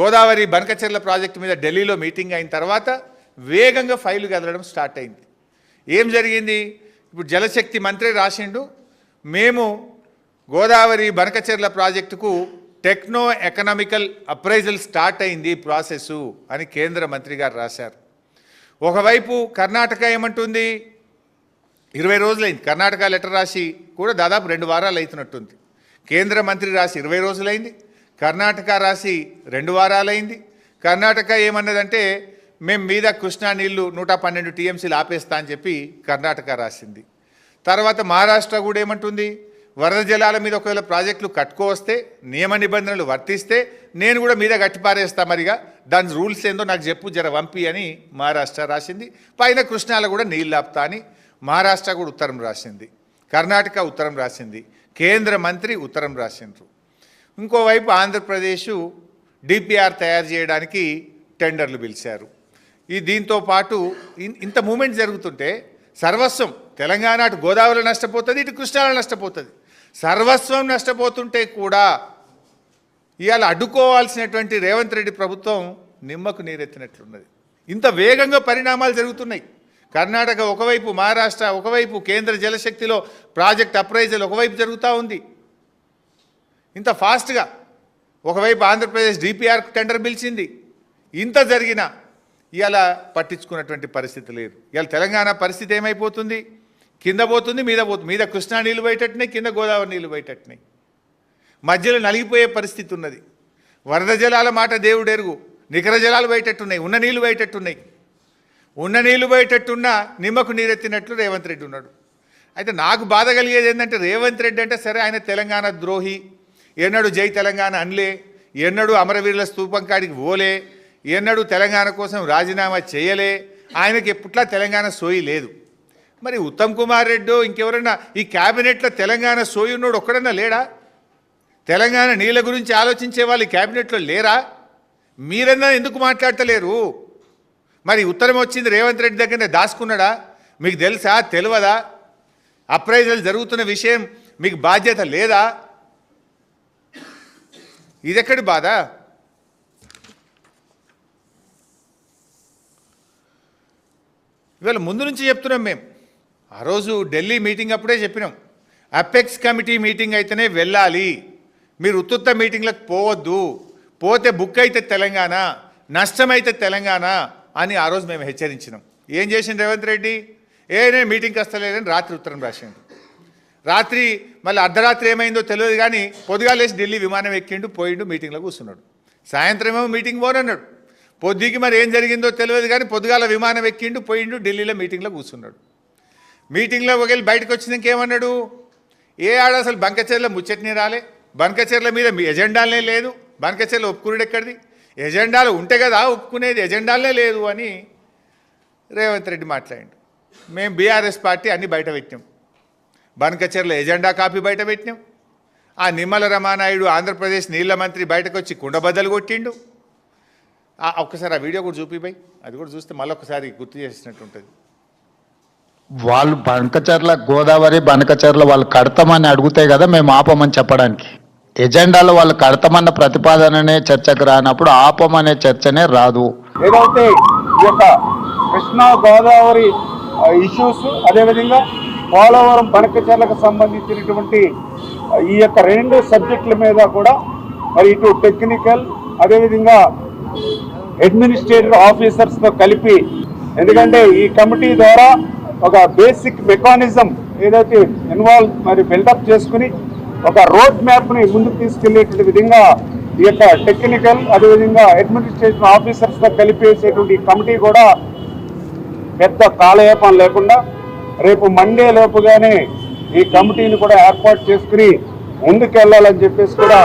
Godavari Banakacherla project మీద ఢిల్లీలో meeting అయిన తర్వాత వేగంగా ఫైలు కదలడం స్టార్ట్ అయింది. ఏం జరిగింది? ఇప్పుడు జలశక్తి మంత్రి రాసిండు మేము గోదావరి బనకచెర్ల ప్రాజెక్టుకు టెక్నో ఎకనామికల్ అప్రైజల్ స్టార్ట్ అయింది ప్రాసెస్ అని కేంద్ర మంత్రి గారు రాశారు. ఒకవైపు కర్ణాటక ఏమంటుంది? ఇరవై రోజులైంది. కర్ణాటక లెటర్ రాసి కూడా దాదాపు రెండు వారాలు అవుతున్నట్టుంది. కేంద్ర మంత్రి రాసి ఇరవై రోజులైంది. కర్ణాటక రాసి రెండు వారాలైంది. కర్ణాటక ఏమన్నదంటే మేము మీద కృష్ణా నీళ్ళు నూట పన్నెండు టీఎంసీలు ఆపేస్తా అని చెప్పి కర్ణాటక రాసింది. తర్వాత మహారాష్ట్ర కూడా ఏమంటుంది వరద జలాల మీద ఒకవేళ ప్రాజెక్టులు కట్టుకోవస్తే నియమ నిబంధనలు వర్తిస్తే నేను కూడా మీద గట్టిపారేస్తా మరిగా దాని రూల్స్ ఏందో నాకు చెప్పు జర వంపి అని మహారాష్ట్ర రాసింది. పైన కృష్ణాలో కూడా నీళ్ళు ఆపుతా అని మహారాష్ట్ర కూడా ఉత్తరం రాసింది. కర్ణాటక ఉత్తరం రాసింది. కేంద్ర మంత్రి ఉత్తరం రాసిండ్రు. ఇంకోవైపు ఆంధ్రప్రదేశ్ డిపిఆర్ తయారు చేయడానికి టెండర్లు పిలిచారు. ఈ దీంతో పాటు ఇంత మూమెంట్ జరుగుతుంటే సర్వస్వం తెలంగాణ అటు గోదావరి నష్టపోతుంది ఇటు కృష్ణాలో నష్టపోతుంది. సర్వస్వం నష్టపోతుంటే కూడా ఇవాళ అడ్డుకోవాల్సినటువంటి రేవంత్ రెడ్డి ప్రభుత్వం నిమ్మకు నీరెత్తినట్లున్నది. ఇంత వేగంగా పరిణామాలు జరుగుతున్నాయి. కర్ణాటక ఒకవైపు మహారాష్ట్ర ఒకవైపు కేంద్ర జలశక్తిలో ప్రాజెక్ట్ అప్రైజల్ ఒకవైపు జరుగుతూ ఉంది. ఇంత ఫాస్ట్గా. ఒకవైపు ఆంధ్రప్రదేశ్ డిపిఆర్ టెండర్ పిలిచింది. ఇంత జరిగిన ఇవాళ పట్టించుకున్నటువంటి పరిస్థితి లేదు. ఇవాళ తెలంగాణ పరిస్థితి ఏమైపోతుంది? కింద పోతుంది మీద పోతుంది. మీద కృష్ణా నీళ్ళు పోయేటట్టున్నాయి కింద గోదావరి నీళ్ళు పోయేటట్టున్నాయి మధ్యలో నలిగిపోయే పరిస్థితి ఉన్నది. వరద జలాల మాట దేవుడు ఎరుగు. నికర జలాలు పోయేటట్టున్నాయి. ఉన్న నీళ్ళు పోయేటట్టున్నాయి. ఉన్న నీళ్ళు పోయేటట్టున్నా నిమ్మకు నీరెత్తినట్లు రేవంత్ రెడ్డి ఉన్నాడు. అయితే నాకు బాధ కలిగేది ఏంటంటే రేవంత్ రెడ్డి అంటే సరే ఆయన తెలంగాణ ద్రోహి. ఎన్నడూ జై తెలంగాణ అనలే ఎన్నడూ అమరవీరుల స్తూపం కాడికి పోలే ఎన్నడూ తెలంగాణ కోసం రాజీనామా చేయలే ఆయనకి ఎప్పుట్లా తెలంగాణ సోయి లేదు. మరి ఉత్తమ్ కుమార్ రెడ్డి ఇంకెవరన్నా ఈ క్యాబినెట్లో తెలంగాణ సోయి ఉన్నోడు ఒక్కడన్నా లేడా? తెలంగాణ నీళ్ళ గురించి ఆలోచించే వాళ్ళు ఈ క్యాబినెట్లో లేరా? మీరన్నా ఎందుకు మాట్లాడతలేరు? మరి ఉత్తరం వచ్చింది రేవంత్ రెడ్డి దగ్గరనే దాచుకున్నాడా మీకు తెలుసా తెలియదా? అప్రైజల్ జరుగుతున్న విషయం మీకు బాధ్యత లేదా? ఇదెక్కడి బాధ? ఇవాళ ముందు నుంచి చెప్తున్నాం మేము ఆ రోజు ఢిల్లీ మీటింగ్ అప్పుడే చెప్పినాం. అపెక్స్ కమిటీ మీటింగ్ అయితేనే వెళ్ళాలి. మీరు ఉత్తుత్త మీటింగ్లకు పోవద్దు. పోతే బుక్ అయితే తెలంగాణ నష్టమైతే తెలంగాణ అని ఆ రోజు మేము హెచ్చరించినాం. ఏం చేసింది రేవంత్ రెడ్డి? ఏ నేను మీటింగ్కి వస్తలేదని రాత్రి ఉత్తరం రాసిండు. రాత్రి మళ్ళీ అర్ధరాత్రి ఏమైందో తెలియదు కానీ పొద్దుగాలేసి ఢిల్లీ విమానం ఎక్కిండు పోయిండు మీటింగ్లో కూర్చున్నాడు. సాయంత్రం ఏమో మీటింగ్ పోనన్నాడు. పొద్దుకి మరి ఏం జరిగిందో తెలియదు కానీ పొద్దుగాల విమానం ఎక్కిండు పోయిండు ఢిల్లీలో మీటింగ్లో కూర్చున్నాడు. మీటింగ్లో ఒకవేళ బయటకు వచ్చినాక ఏమన్నాడు ఏ ఆడ అసలు బంకచర్ల ముచ్చట్ని రాలే. బంకచర్ల మీద మీ ఎజెండాలనే లేదు. బంకచర్ల ఒప్పుకునేది ఎక్కడిది? ఎజెండాలు ఉంటే కదా ఒప్పుకునేది ఎజెండాలనే లేదు అని రేవంత్ రెడ్డి మాట్లాడిండు. మేము బీఆర్ఎస్ పార్టీ అన్ని బయట పెట్టాం బనకచర్ల ఎజెండా కాపీ బయట పెట్టినాం. ఆ నిమ్మల రమానాయుడు ఆంధ్రప్రదేశ్ నీళ్ళ మంత్రి బయటకు వచ్చి కుండబద్దలు కొట్టిండు. ఆ ఒక్కసారి ఆ వీడియో కూడా చూపిపోయి అది కూడా చూస్తే మళ్ళొకసారి గుర్తు చేసినట్టు ఉంటుంది. వాళ్ళు బనకచర్ల గోదావరి బనకచర్ల వాళ్ళు కడతామని అడిగితే కదా మేము ఆపమని చెప్పడానికి. ఎజెండాలో వాళ్ళు కడతామన్న ప్రతిపాదననే చర్చకు రానప్పుడు ఆపమనే చర్చనే రాదు. ఏదైతే ఈ యొక్క కృష్ణా గోదావరి ఇష్యూస్ అదేవిధంగా పోలవరం బనకచర్లకు సంబంధించినటువంటి ఈ యొక్క రెండు సబ్జెక్టుల మీద కూడా మరి ఇటు టెక్నికల్ అదేవిధంగా అడ్మినిస్ట్రేటివ్ ఆఫీసర్స్తో కలిపి ఎందుకంటే ఈ కమిటీ ద్వారా ఒక బేసిక్ మెకానిజం ఏదైతే ఇన్వాల్వ్ మరి బిల్డప్ చేసుకుని ఒక రోడ్ మ్యాప్ని ముందుకు తీసుకెళ్ళేటువంటి విధంగా ఈ యొక్క టెక్నికల్ అదేవిధంగా అడ్మినిస్ట్రేషన్ ఆఫీసర్స్తో కలిపేసేటువంటి కమిటీ కూడా పెద్ద కాలయాపం లేకుండా రేపు మండే లోపుగానే ఈ కమిటీని కూడా ఏర్పాటు చేసుకుని ముందుకెళ్ళాలని చెప్పేసి కూడా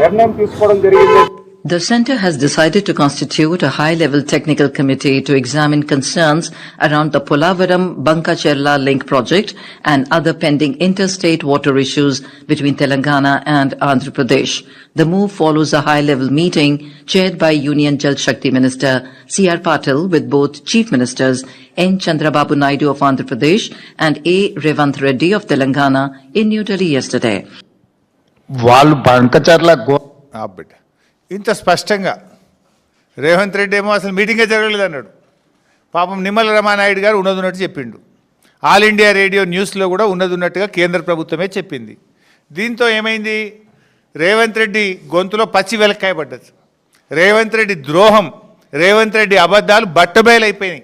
నిర్ణయం తీసుకోవడం జరిగింది. The Centre has decided to constitute a high-level technical committee to examine concerns around the Polavaram Bankacherla link project and other pending interstate water issues between Telangana and Andhra Pradesh. The move follows a high-level meeting chaired by Union Jal Shakti Minister C.R. Patil with both Chief Ministers N. Chandrababu Naidu of Andhra Pradesh and A. Revant Reddy of Telangana in New Delhi yesterday. వాళ్ళు Banakacherla go ఆ బిడ్డ ఇంత స్పష్టంగా. రేవంత్ రెడ్డి ఏమో అసలు మీటింగే జరగలేదు అన్నాడు. పాపం నిమ్మల రమానాయుడు గారు ఉన్నది ఉన్నట్టు చెప్పిండు. ఆల్ ఇండియా రేడియో న్యూస్లో కూడా ఉన్నదున్నట్టుగా కేంద్ర ప్రభుత్వమే చెప్పింది. దీంతో ఏమైంది? రేవంత్ రెడ్డి గొంతులో పచ్చి వెలక్కాయ పడ్డది. రేవంత్ రెడ్డి ద్రోహం రేవంత్ రెడ్డి అబద్ధాలు బట్టబయలైపోయినాయి.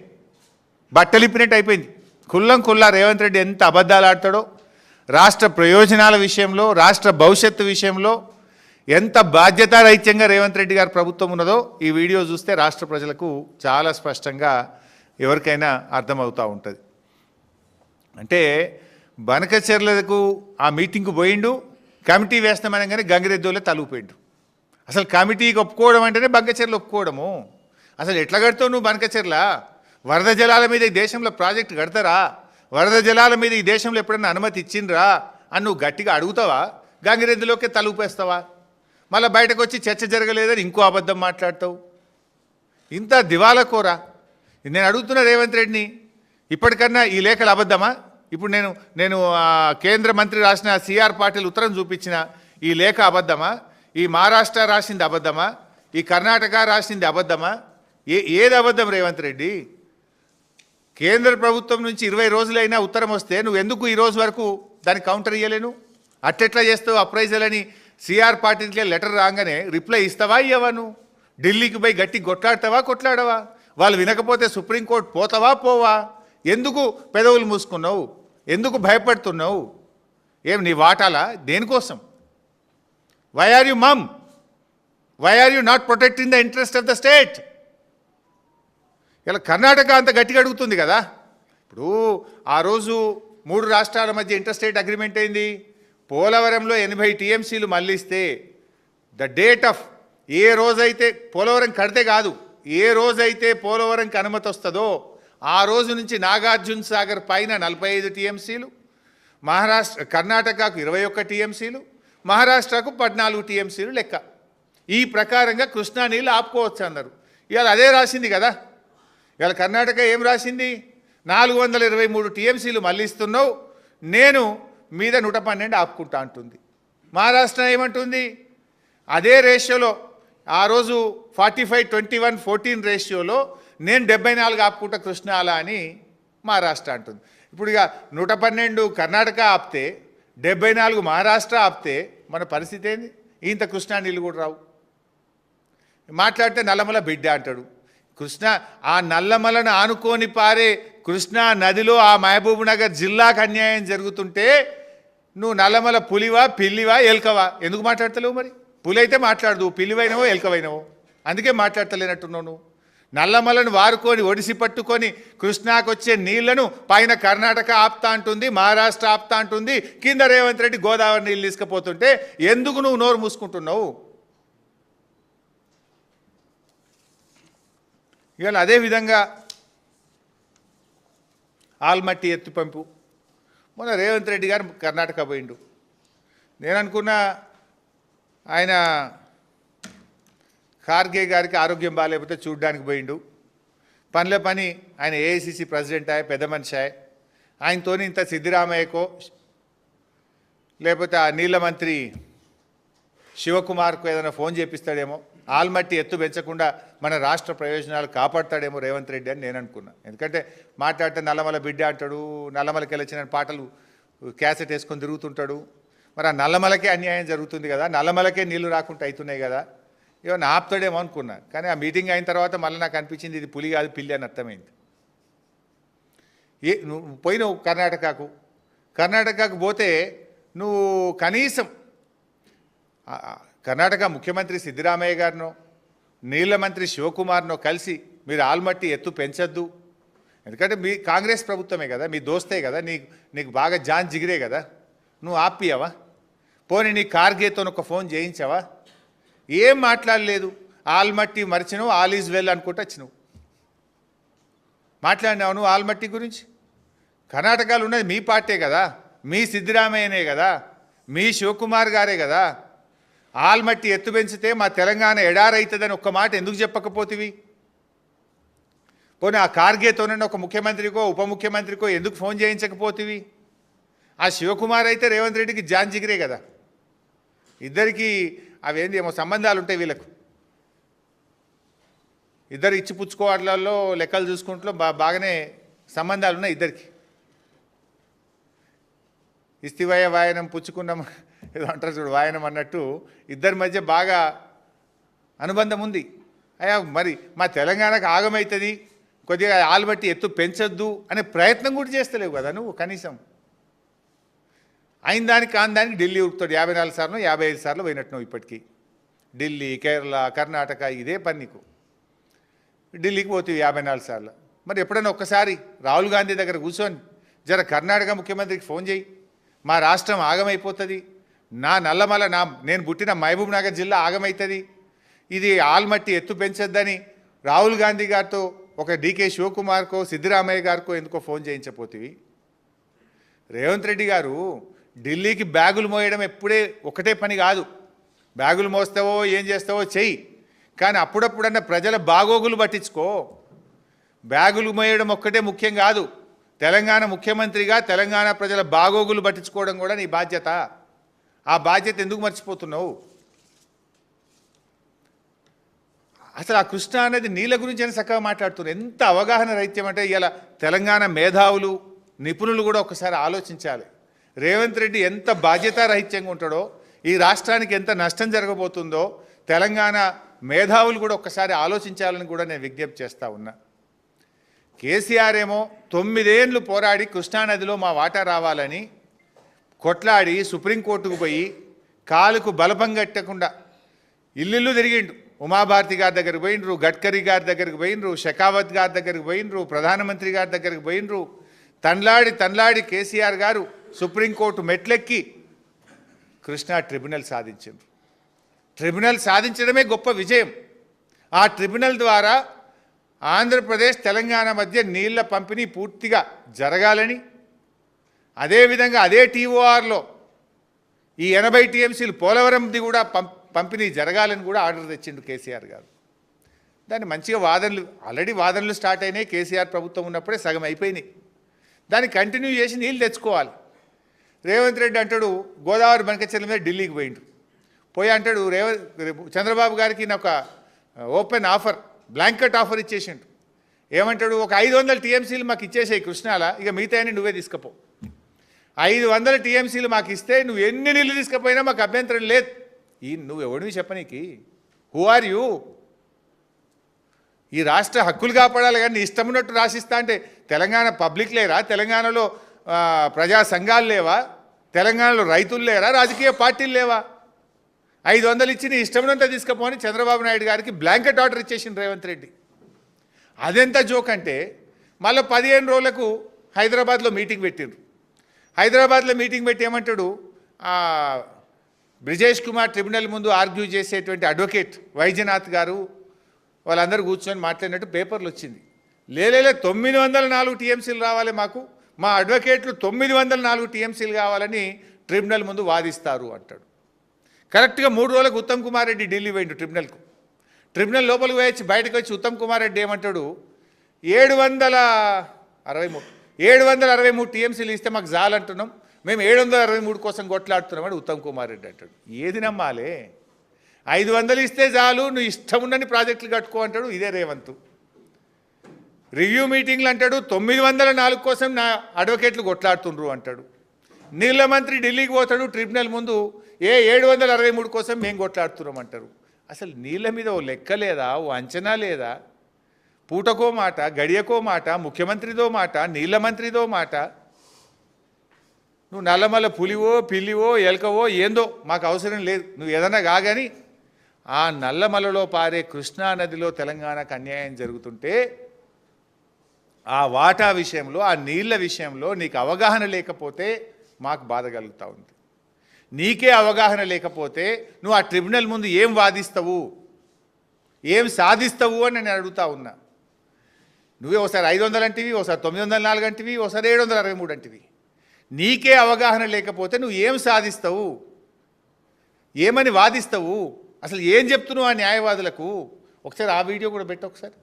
బట్టలిప్పినట్టు అయిపోయింది. కుల్లం కుల్లా రేవంత్ రెడ్డి ఎంత అబద్ధాలు ఆడతాడో రాష్ట్ర ప్రయోజనాల విషయంలో రాష్ట్ర భవిష్యత్తు విషయంలో ఎంత బాధ్యతారహిత్యంగా రేవంత్ రెడ్డి గారు ప్రభుత్వం ఉన్నదో ఈ వీడియో చూస్తే రాష్ట్ర ప్రజలకు చాలా స్పష్టంగా ఎవరికైనా అర్థమవుతూ ఉంటుంది. అంటే బనకచెర్లకు ఆ మీటింగ్కు పోయిండు కమిటీ వేస్తామనగానే గంగిరెద్దోలే తలుపుపోయిండు అసలు కమిటీకి ఒప్పుకోవడం అంటేనే బంకచెర్లు ఒప్పుకోవడము. అసలు ఎట్లా కడతావు నువ్వు బనకచర్ల? వరద జలాల మీద ఈ దేశంలో ప్రాజెక్టు కడతారా? వరద జలాల మీద ఈ దేశంలో ఎప్పుడైనా అనుమతి ఇచ్చిండ్రా? అని నువ్వు గట్టిగా అడుగుతావా? గంగిరెద్దులోకే తలుపేస్తావా మళ్ళీ బయటకు వచ్చి చర్చ జరగలేదని ఇంకో అబద్ధం మాట్లాడతావు? ఇంత దివాలా నేను అడుగుతున్న రేవంత్ రెడ్డిని ఇప్పటికన్నా ఈ లేఖలు అబద్ధమా? ఇప్పుడు నేను నేను కేంద్ర మంత్రి రాసిన సిఆర్ పాటిల్ ఉత్తరం చూపించిన ఈ లేఖ అబద్ధమా? ఈ మహారాష్ట్ర రాసింది అబద్ధమా? ఈ కర్ణాటక రాసింది అబద్ధమా? ఏ ఏది అబద్ధం రేవంత్ రెడ్డి? కేంద్ర ప్రభుత్వం నుంచి ఇరవై రోజులైనా ఉత్తరం వస్తే నువ్వు ఎందుకు ఈ రోజు వరకు దాన్ని కౌంటర్ ఇయ్యలేను? అట్టెట్లా చేస్తావు అప్రైజల్ అని సిఆర్ పాటిల్కి లెటర్ రాగానే రిప్లై ఇస్తావా ఇవ్వవా నువ్వు? ఢిల్లీకి పోయి గట్టి కొట్లాడతావా కొట్లాడవా? వాళ్ళు వినకపోతే సుప్రీంకోర్టు పోతావా పోవా? ఎందుకు పెదవులు మూసుకున్నావు? ఎందుకు భయపడుతున్నావు? ఏం నీ వాటాలా? దేనికోసం? Why are you mum why are you not protecting the interest of the state ఇలా కర్ణాటక అంత గట్టిగా అడుగుతుంది కదా. ఇప్పుడు ఆ రోజు మూడు రాష్ట్రాల మధ్య ఇంటర్స్టేట్ అగ్రిమెంట్ అయింది. పోలవరంలో ఎనభై టీఎంసీలు మళ్ళిస్తే ద డేట్ ఆఫ్ ఏ రోజైతే పోలవరం కడితే కాదు ఏ రోజైతే పోలవరంకి అనుమతి వస్తుందో ఆ రోజు నుంచి నాగార్జున సాగర్ పైన నలభై ఐదు టీఎంసీలు మహారాష్ట్ర కర్ణాటకకు ఇరవై ఒక్క టీఎంసీలు మహారాష్ట్రకు పద్నాలుగు టీఎంసీలు లెక్క. ఈ ప్రకారంగా కృష్ణా నీళ్ళు ఆపుకోవచ్చు అన్నారు. ఇవాళ అదే రాసింది కదా. ఇవాళ కర్ణాటక ఏం రాసింది? నాలుగు వందల ఇరవై మూడు టీఎంసీలు మళ్ళిస్తున్నావు నేను మీద నూట పన్నెండు ఆపుకుంటా అంటుంది. మహారాష్ట్ర ఏమంటుంది? అదే రేషియోలో ఆ రోజు forty five twenty one fourteen రేషియోలో నేను డెబ్బై నాలుగు ఆపుకుంటా కృష్ణాల అని మహారాష్ట్ర అంటుంది. ఇప్పుడు ఇక నూట పన్నెండు కర్ణాటక ఆపితే డెబ్బై నాలుగు మహారాష్ట్ర ఆపితే మన పరిస్థితి ఏంది? ఇంత కృష్ణా నీళ్ళు కూడా రావు. మాట్లాడితే నల్లమల బిడ్డ అంటాడు. కృష్ణ ఆ నల్లమలను ఆనుకొని పారే కృష్ణా నదిలో ఆ మహబూబ్ నగర్ జిల్లాకు అన్యాయం జరుగుతుంటే నువ్వు నల్లమల పులివా పిల్లివా ఎలుకవా? ఎందుకు మాట్లాడతలేవు మరి? పులి అయితే మాట్లాడదు పిల్లివైనవో ఎలుకవైనవో? అందుకే మాట్లాడతలేనట్టున్నావు నువ్వు. నల్లమలను వారుకొని ఒడిసి పట్టుకొని కృష్ణాకు వచ్చే నీళ్ళను పైన కర్ణాటక ఆప్తా అంటుంది మహారాష్ట్ర ఆప్తా అంటుంది కింద రేవంత్ రెడ్డి గోదావరి నీళ్ళు తీసుకుపోతుంటే ఎందుకు నువ్వు నోరు మూసుకుంటున్నావు? ఇవాళ అదేవిధంగా ఆల్మట్టి ఎత్తుపంపు మొన్న రేవంత్ రెడ్డి గారు కర్ణాటక పోయిండు. నేను అనుకున్నా ఆయన ఖార్గే గారికి ఆరోగ్యం బాగాలేకపోతే చూడడానికి పోయిండు. పనిలో పని ఆయన ఏఐసిసి ప్రెసిడెంట్ ఆయ పెద్ద మనిషి ఆయ. ఆయనతోని ఇంత సిద్ధిరామయ్యకో లేకపోతే ఆ నీళ్ళ మంత్రి శివకుమార్కు ఏదైనా ఫోన్ చేపిస్తాడేమో. ఆల్మట్టి ఎత్తు పెంచకుండా మన రాష్ట్ర ప్రయోజనాలు కాపాడతాడేమో రేవంత్ రెడ్డి అని నేను అనుకున్నా. ఎందుకంటే మాట్లాడితే నల్లమల బిడ్డ అంటాడు నల్లమలకి వెళ్ళిన పాటలు క్యాసెట్ వేసుకొని తిరుగుతుంటాడు. మరి ఆ నల్లమలకే అన్యాయం జరుగుతుంది కదా నల్లమలకే నీళ్ళు రాకుండా అవుతున్నాయి కదా. ఏమన్నా ఆపుతాడేమో అనుకున్నా. కానీ ఆ మీటింగ్ అయిన తర్వాత మళ్ళీ నాకు అనిపించింది ఇది పులి కాదు పిల్లి అని అర్థమైంది. ఏ నువ్వు పోయినావు కర్ణాటకకు. కర్ణాటకకు పోతే నువ్వు కనీసం కర్ణాటక ముఖ్యమంత్రి సిద్ధిరామయ్య గారినో నీళ్ళ మంత్రి శివకుమార్నో కలిసి మీరు ఆల్మట్టి ఎత్తు పెంచొద్దు. ఎందుకంటే మీ కాంగ్రెస్ ప్రభుత్వమే కదా మీ దోస్తే కదా నీకు నీకు బాగా జాన్ జిగిరే కదా. నువ్వు ఆపియవా? పోనీ నీ కార్గేతో ఒక ఫోన్ చేయించావా? ఏం మాట్లాడలేదు? ఆల్మట్టి మరిచినవు ఆల్ ఈజ్ వెల్ అనుకుంటూ వచ్చినావు. మాట్లాడినావు నువ్వు ఆల్మట్టి గురించి? కర్ణాటకలో ఉన్నది మీ పార్టీ కదా మీ సిద్ధిరామయ్యనే కదా మీ శివకుమార్ గారే కదా. ఆల్మట్టి ఎత్తు పెంచితే మా తెలంగాణ ఎడారైతుందని ఒక్క మాట ఎందుకు చెప్పకపోతివి? పోనీ ఆ కార్గేతోనే ఒక ముఖ్యమంత్రికో ఉప ముఖ్యమంత్రికో ఎందుకు ఫోన్ చేయించకపోతివి? ఆ శివకుమార్ అయితే రేవంత్ రెడ్డికి జాంజిగిరే కదా. ఇద్దరికి అవేంది ఏమో సంబంధాలు ఉంటాయి వీళ్ళకు. ఇద్దరు ఇచ్చి పుచ్చుకోవడాలలో లెక్కలు చూసుకుంటూ బా బాగానే సంబంధాలు ఉన్నాయి ఇద్దరికి. ఇస్తివయ వాయనం పుచ్చుకున్నాం ఏదో అంటారు చూడు వాయనం అన్నట్టు ఇద్దరి మధ్య బాగా అనుబంధం ఉంది. అయ్యా మరి మా తెలంగాణకు ఆగమవుతుంది కొద్దిగా ఆలుబట్టి ఎత్తు పెంచొద్దు అనే ప్రయత్నం కూడా చేస్తలేవు కదా నువ్వు కనీసం. అయిన దానికి కాని దానికి ఢిల్లీ ఉరుకుతాడు. యాభై నాలుగు సార్లు యాభై ఐదు సార్లు పోయినట్టు నువ్వు ఇప్పటికీ. ఢిల్లీ కేరళ కర్ణాటక ఇదే పని నీకు. ఢిల్లీకి పోతుంది యాభై నాలుగు సార్లు. మరి ఎప్పుడైనా ఒక్కసారి రాహుల్ గాంధీ దగ్గర కూర్చొని జర కర్ణాటక ముఖ్యమంత్రికి ఫోన్ చేయి. మా రాష్ట్రం ఆగమైపోతుంది. నా నల్లమల నా నేను పుట్టిన మహబూబ్ నగర్ జిల్లా ఆగమవుతుంది ఇది ఆల్మట్టి ఎత్తు పెంచొద్దని రాహుల్ గాంధీ గారితో ఒక డీకే శివకుమార్కో సిద్ధరామయ్య గారికో ఎందుకో ఫోన్ చేయించపోతివి. రేవంత్ రెడ్డి గారు ఢిల్లీకి బ్యాగులు మోయడం ఎప్పుడే ఒకటే పని కాదు. బ్యాగులు మోస్తావో ఏం చేస్తావో చెయ్యి. కానీ అప్పుడప్పుడన్నా ప్రజల బాగోగులు పట్టించుకో. బ్యాగులు మోయడం ఒక్కటే ముఖ్యం కాదు. తెలంగాణ ముఖ్యమంత్రిగా తెలంగాణ ప్రజల బాగోగులు పట్టించుకోవడం కూడా నీ బాధ్యత. ఆ బాధ్యత ఎందుకు మర్చిపోతున్నావు? అసలు ఆ కృష్ణ అనేది నీళ్ళ గురించి అని చక్కగా మాట్లాడుతున్నారు. ఎంత అవగాహన రైత్యం అంటే ఇలా తెలంగాణ మేధావులు నిపుణులు కూడా ఒకసారి ఆలోచించాలి. రేవంత్ రెడ్డి ఎంత బాధ్యతారహిత్యంగా ఉంటాడో ఈ రాష్ట్రానికి ఎంత నష్టం జరగబోతుందో తెలంగాణ మేధావులు కూడా ఒక్కసారి ఆలోచించాలని కూడా నేను విజ్ఞప్తి చేస్తూ ఉన్నా. కేసీఆర్ ఏమో తొమ్మిదేండ్లు పోరాడి కృష్ణానదిలో మా వాటా రావాలని కొట్లాడి సుప్రీంకోర్టుకు పోయి కాలుకు బలపం కట్టకుండా ఇల్లు తిరిగిండు. ఉమాభారతి గారి దగ్గరికి పోయినరు గడ్కరీ గారి దగ్గరికి పోయినరు షెకావత్ గారి దగ్గరికి పోయినరు ప్రధానమంత్రి గారి దగ్గరికి పోయినరు తన్లాడి తన్లాడి కేసీఆర్ గారు సుప్రీంకోర్టు మెట్లెక్కి కృష్ణా ట్రిబ్యునల్ సాధించారు ట్రిబ్యునల్ సాధించడమే గొప్ప విజయం. ఆ ట్రిబ్యునల్ ద్వారా ఆంధ్రప్రదేశ్ తెలంగాణ మధ్య నీళ్ళ పంపిణీ పూర్తిగా జరగాలని అదేవిధంగా అదే టీఓఆర్లో ఈ ఎనభై టీఎంసీలు పోలవరంది కూడా పం పంపిణీ జరగాలని కూడా ఆర్డర్ తెచ్చిండు కేసీఆర్ గారు. దాన్ని మంచిగా వాదనలు ఆల్రెడీ వాదనలు స్టార్ట్ అయినాయి కేసీఆర్ ప్రభుత్వం ఉన్నప్పుడే సగం అయిపోయినాయి. దాన్ని కంటిన్యూ చేసి నీళ్ళు తెచ్చుకోవాలి. రేవంత్ రెడ్డి అంటాడు గోదావరి బంకచెర్ల మీద ఢిల్లీకి పోయిండు పోయి అంటాడు రేవంత్ చంద్రబాబు గారికి నాకు ఒక ఓపెన్ ఆఫర్ బ్లాంకెట్ ఆఫర్ ఇచ్చేసిండు. ఏమంటాడు ఒక ఐదు వందల టీఎంసీలు మాకు ఇచ్చేసాయి కృష్ణాల ఇక మిగతా నువ్వే తీసుకపో. ఐదు వందల టీఎంసీలు మాకు ఇస్తే నువ్వు ఎన్ని నీళ్ళు తీసుకుపోయినా మాకు అభ్యంతరం లేదు. ఈ నువ్వు ఎవడివి చెప్పనీకి హూ ఆర్ యూ ఈ రాష్ట్ర హక్కులు కాపాడాలి కానీ నీ ఇష్టం ఉన్నట్టు రాసిస్తా అంటే తెలంగాణ పబ్లిక్ లేరా? తెలంగాణలో ప్రజా సంఘాలు లేవా? తెలంగాణలో రైతులు లేరా? రాజకీయ పార్టీలు లేవా? ఐదు వందలు ఇచ్చి నీ ఇష్టమునంతా తీసుకుపోని చంద్రబాబు నాయుడు గారికి బ్లాంకెట్ ఆర్డర్ ఇచ్చేసింది రేవంత్ రెడ్డి. అదెంత జోక్ అంటే మళ్ళీ పదిహేను రోజులకు హైదరాబాద్లో మీటింగ్ పెట్టిండ్రు. హైదరాబాద్లో మీటింగ్ పెట్టి ఏమంటాడు? బ్రిజేష్ కుమార్ ట్రిబ్యునల్ ముందు ఆర్గ్యూ చేసేటువంటి అడ్వకేట్ వైద్యనాథ్ గారు వాళ్ళందరూ కూర్చొని మాట్లాడినట్టు పేపర్లు వచ్చింది. లేలేలే తొమ్మిది వందల నాలుగు టీఎంసీలు రావాలి మాకు. మా అడ్వకేట్లు తొమ్మిది వందల నాలుగు టీఎంసీలు కావాలని ట్రిబ్యునల్ ముందు వాదిస్తారు అంటాడు. కరెక్ట్గా మూడు రోజులకు ఉత్తమ్ కుమార్ రెడ్డి ఢిల్లీ పోయిండు ట్రిబ్యునల్కు. ట్రిబ్యునల్ లోపలికి వచ్చి బయటకు వచ్చి ఉత్తమ్ కుమార్ రెడ్డి ఏమంటాడు? ఏడు వందల అరవై మూడు ఏడు వందల అరవై మూడు టీఎంసీలు ఇస్తే మాకు జాలంటున్నాం మేము ఏడు వందల అరవై మూడు కోసం కొట్లాడుతున్నామని ఉత్తమ్ కుమార్ రెడ్డి అంటాడు. ఏది నమ్మాలే? ఐదు వందలు ఇస్తే చాలు నువ్వు ఇష్టం ఉండని ప్రాజెక్టులు కట్టుకో అంటాడు ఇదే రేవంత్. రివ్యూ మీటింగ్లు అంటాడు తొమ్మిది వందల నాలుగు కోసం నా అడ్వకేట్లు కొట్లాడుతుండ్రు అంటాడు. నీళ్ళ మంత్రి ఢిల్లీకి పోతాడు ట్రిబ్యునల్ ముందు ఏ ఏడు వందల అరవై మూడు కోసం మేము కొట్లాడుతున్నాం అంటారు. అసలు నీళ్ళ మీద ఓ లెక్క లేదా? ఓ అంచనా లేదా? పూటకో మాట గడియకో మాట ముఖ్యమంత్రిదో మాట నీళ్ళ మంత్రిదో మాట నువ్వు నల్లమల్ల పులివో పిల్లివో ఎలకవో ఏందో మాకు అవసరం లేదు. నువ్వు ఏదన్నా కాగాని ఆ నల్లమలలో పారే కృష్ణా నదిలో తెలంగాణకు అన్యాయం జరుగుతుంటే ఆ వాటా విషయంలో ఆ నీళ్ళ విషయంలో నీకు అవగాహన లేకపోతే మాకు బాధ కలుగుతూ ఉంది. నీకే అవగాహన లేకపోతే నువ్వు ఆ ట్రిబ్యునల్ ముందు ఏం వాదిస్తావు? ఏం సాధిస్తావు అని నేను అడుగుతా ఉన్నా. నువ్వే ఒకసారి ఐదు వందలు అంటివి ఒకసారి తొమ్మిది వందల నాలుగు అంటివి ఒకసారి ఏడు వందల అరవై మూడు అంటివి. నీకే అవగాహన లేకపోతే నువ్వు ఏం సాధిస్తావు? ఏమని వాదిస్తావు? అసలు ఏం చెప్తున్నావు ఆ న్యాయవాదులకు? ఒకసారి ఆ వీడియో కూడా పెట్టు ఒకసారి.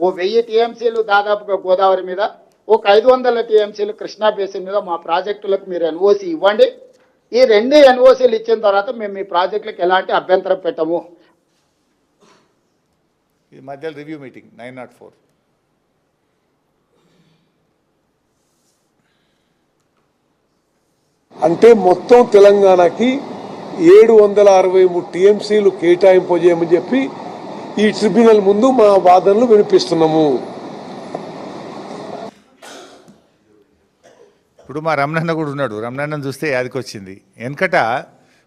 ఓ వెయ్యి టీఎంసీలు దాదాపుగా గోదావరి మీద ఒక ఐదు వందల టీఎంసీలు కృష్ణా బేసిన్ మీద మా ప్రాజెక్టులకు మీరు ఎన్ఓసి ఇవ్వండి. ఈ రెండు ఎన్ఓసీలు ఇచ్చిన తర్వాత మేము మీ ప్రాజెక్టులకు ఎలాంటి అభ్యంతరం పెట్టము? ఇది మధ్యలో review meeting nine not four అంటే మొత్తం తెలంగాణకి ఏడు వందల అరవై మూడు టీఎంసీలు కేటాయింపు చేయమని చెప్పి ఈ ట్రిబ్యునల్ ముందు మా వాదనలు వినిపిస్తున్నాము. ఇప్పుడు మా రమణన్న కూడా ఉన్నాడు. రమణన్నను చూస్తే యాదికొచ్చింది వెనకట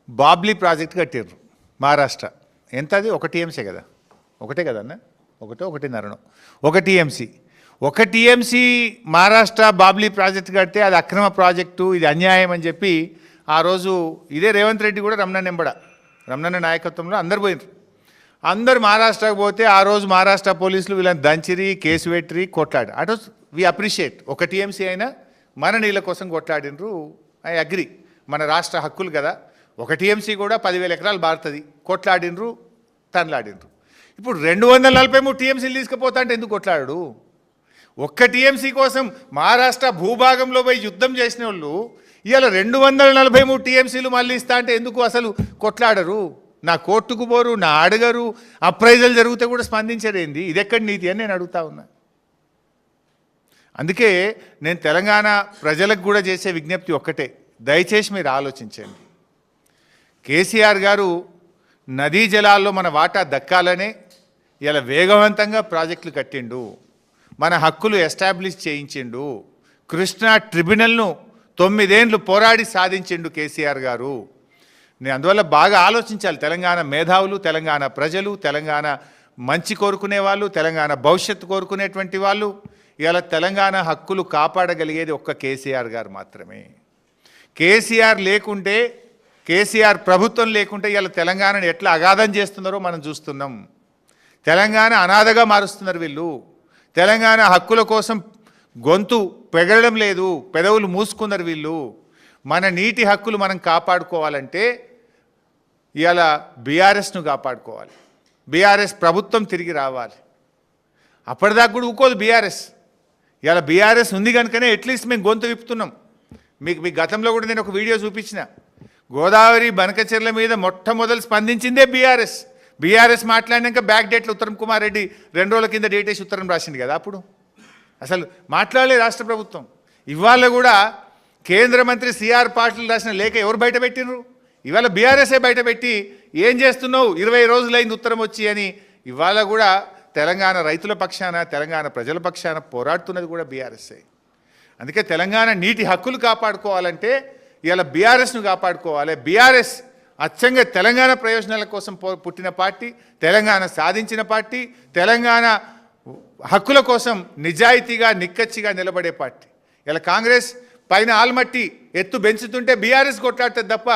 బాబ్లీ ప్రాజెక్ట్ కట్టారు మహారాష్ట్ర. ఎంత అది? ఒక టీఎంసీ కదా. ఒకటే కదన్నా? అన్న ఒకటే ఒకటిన్నరను ఒక టీఎంసీ. ఒక టీఎంసీ మహారాష్ట్ర బాబ్లీ ప్రాజెక్ట్ కడితే అది అక్రమ ప్రాజెక్టు ఇది అన్యాయం అని చెప్పి ఆ రోజు ఇదే రేవంత్ రెడ్డి కూడా రమణన్న నింబడ రమణన్న నాయకత్వంలో అందరు పోయినారు అందరు మహారాష్ట్రకు పోతే ఆ రోజు మహారాష్ట్ర పోలీసులు వీళ్ళని దంచిరి కేసు పెట్టిరి కొట్లాడి. అటు వి అప్రిషియేట్. ఒక టీఎంసీ అయినా మన నీళ్ళ కోసం కొట్లాడినరు ఐ అగ్రి. మన రాష్ట్ర హక్కులు కదా. ఒక టీఎంసీ కూడా పదివేల ఎకరాలు బారుతుంది. కొట్లాడినరు తనలాడినరు ఇప్పుడు రెండు వందల నలభై మూడు టీఎంసీలు తీసుకుపోతా అంటే ఎందుకు కొట్లాడు ఒక్క టీఎంసీ కోసం మహారాష్ట్ర భూభాగంలో పోయి యుద్ధం చేసిన వాళ్ళు ఇవాళ రెండు వందల నలభై మూడు టీఎంసీలు మళ్ళీ ఇస్తా అంటే ఎందుకు అసలు కొట్లాడరు? నా కోర్టుకు పోరు నా అడగరు అప్రైజల్ జరిగితే కూడా స్పందించరేంది ఇది ఎక్కడి నీతి అని నేను అడుగుతా ఉన్నా. అందుకే నేను తెలంగాణ ప్రజలకు కూడా చేసే విజ్ఞప్తి ఒక్కటే. దయచేసి మీరు ఆలోచించండి. కేసీఆర్ గారు నదీ జలాల్లో మన వాటా దక్కాలనే ఇలా వేగవంతంగా ప్రాజెక్టులు కట్టిండు మన హక్కులు ఎస్టాబ్లిష్ చేయించిండు కృష్ణా ట్రిబ్యునల్ను తొమ్మిదేండ్లు పోరాడి సాధించిండు కేసీఆర్ గారు. నేను అందువల్ల బాగా ఆలోచించాలి. తెలంగాణ మేధావులు తెలంగాణ ప్రజలు తెలంగాణ మంచి కోరుకునే వాళ్ళు తెలంగాణ భవిష్యత్తు కోరుకునేటువంటి వాళ్ళు ఇలా తెలంగాణ హక్కులు కాపాడగలిగేది ఒక్క కేసీఆర్ గారు మాత్రమే. కేసీఆర్ లేకుంటే కేసీఆర్ ప్రభుత్వం లేకుంటే ఇలా తెలంగాణను ఎట్లా అగాధం చేస్తున్నారో మనం చూస్తున్నాం. తెలంగాణ అనాథగా మారుస్తున్నారు వీళ్ళు. తెలంగాణ హక్కుల కోసం గొంతు పెగలడం లేదు పెదవులు మూసుకున్నారు వీళ్ళు. మన నీటి హక్కులు మనం కాపాడుకోవాలంటే ఇవాళ బీఆర్ఎస్ను కాపాడుకోవాలి. బీఆర్ఎస్ ప్రభుత్వం తిరిగి రావాలి. అప్పటిదాకా కూడా ఊకోదు బీఆర్ఎస్. ఇవాళ బీఆర్ఎస్ ఉంది కనుకనే అట్లీస్ట్ మేము గొంతు విప్పుతున్నాం. మీకు మీ గతంలో కూడా నేను ఒక వీడియో చూపించిన. గోదావరి బనకచెర్ల మీద మొట్టమొదలు స్పందించిందే బీఆర్ఎస్. బీఆర్ఎస్ మాట్లాడినాక బ్యాక్ డేట్లు ఉత్తరం కుమార్ రెడ్డి రెండు రోజుల కింద డేట్ వేసి ఉత్తరం రాసింది కదా అప్పుడు? అసలు మాట్లాడలే రాష్ట్ర ప్రభుత్వం. ఇవాళ కూడా కేంద్ర మంత్రి సిఆర్ పాటిల్ రాసిన లేఖ ఎవరు బయట పెట్టినరు ఇవాళ బీఆర్ఎస్ఏ బయట పెట్టి ఏం చేస్తున్నావు? ఇరవై రోజులైంది ఉత్తరం వచ్చి అని ఇవాళ కూడా తెలంగాణ రైతుల పక్షాన తెలంగాణ ప్రజల పక్షాన పోరాడుతున్నది కూడా బీఆర్ఎస్ఏ. అందుకే తెలంగాణ నీటి హక్కులు కాపాడుకోవాలంటే ఇవాళ బీఆర్ఎస్ను కాపాడుకోవాలి. బీఆర్ఎస్ అచ్చంగా తెలంగాణ ప్రయోజనాల కోసం పో- పుట్టిన పార్టీ తెలంగాణ సాధించిన పార్టీ తెలంగాణ హక్కుల కోసం నిజాయితీగా నిక్కచ్చిగా నిలబడే పార్టీ. ఇలా కాంగ్రెస్ పైన ఆల్మట్టి ఎత్తు పెంచుతుంటే బీఆర్ఎస్ కొట్లాడుతుంది తప్ప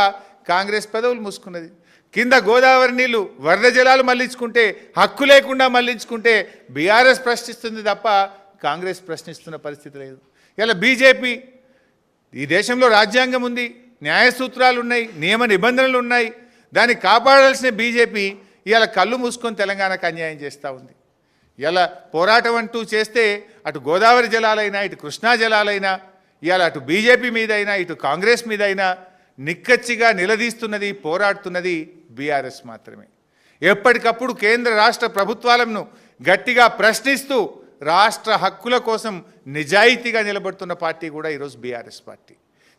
కాంగ్రెస్ పెదవులు మూసుకున్నది. కింద గోదావరి నీళ్ళు వరద జలాలు మళ్ళించుకుంటే హక్కు లేకుండా మళ్ళించుకుంటే బీఆర్ఎస్ ప్రశ్నిస్తుంది తప్ప కాంగ్రెస్ ప్రశ్నిస్తున్న పరిస్థితి లేదు. ఇలా బీజేపీ ఈ దేశంలో రాజ్యాంగం ఉంది న్యాయ సూత్రాలు ఉన్నాయి నియమ నిబంధనలు ఉన్నాయి దాన్ని కాపాడాల్సిన బీజేపీ ఇవాళ కళ్ళు మూసుకొని తెలంగాణకు అన్యాయం చేస్తూ ఉంది. ఇలా పోరాటం అంటూ చేస్తే అటు గోదావరి జలాలైనా ఇటు కృష్ణా జలాలైనా ఇవాళ అటు బీజేపీ మీదైనా ఇటు కాంగ్రెస్ మీదైనా నిక్కచ్చిగా నిలదీస్తున్నది పోరాడుతున్నది బీఆర్ఎస్ మాత్రమే. ఎప్పటికప్పుడు కేంద్ర రాష్ట్ర ప్రభుత్వాలను గట్టిగా ప్రశ్నిస్తూ రాష్ట్ర హక్కుల కోసం నిజాయితీగా నిలబడుతున్న పార్టీ కూడా ఈరోజు బీఆర్ఎస్ పార్టీ.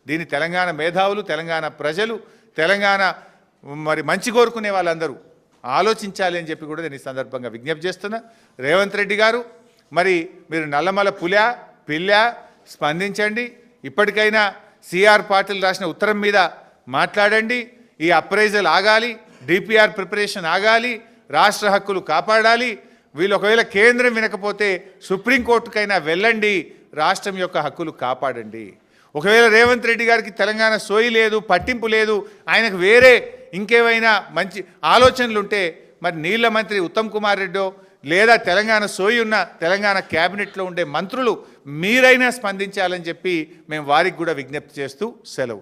దీన్ని తెలంగాణ మేధావులు తెలంగాణ ప్రజలు తెలంగాణ మరి మంచి కోరుకునే వాళ్ళందరూ ఆలోచించాలి అని చెప్పి కూడా నేను ఈ సందర్భంగా విజ్ఞప్తి చేస్తున్నా. రేవంత్ రెడ్డి గారు మరి మీరు నల్లమల పులా పిల్ల స్పందించండి. ఇప్పటికైనా సిఆర్ పాటిల్ రాసిన ఉత్తరం మీద మాట్లాడండి. ఈ అప్రైజల్ ఆగాలి డిపిఆర్ ప్రిపరేషన్ ఆగాలి రాష్ట్ర హక్కులు కాపాడాలి. వీళ్ళు ఒకవేళ కేంద్రం వినకపోతే సుప్రీంకోర్టుకైనా వెళ్ళండి రాష్ట్రం యొక్క హక్కులు కాపాడండి. ఒకవేళ రేవంత్ రెడ్డి గారికి తెలంగాణ సోయి లేదు పట్టింపు లేదు ఆయనకు వేరే ఇంకేమైనా మంచి ఆలోచనలు ఉంటే మరి నీళ్ళ మంత్రి ఉత్తమ్ కుమార్ రెడ్డో లేదా తెలంగాణ సోయి ఉన్న తెలంగాణ క్యాబినెట్లో ఉండే మంత్రులు మీరైనా స్పందించాలని చెప్పి మేము వారికి కూడా విజ్ఞప్తి చేస్తూ సెలవు.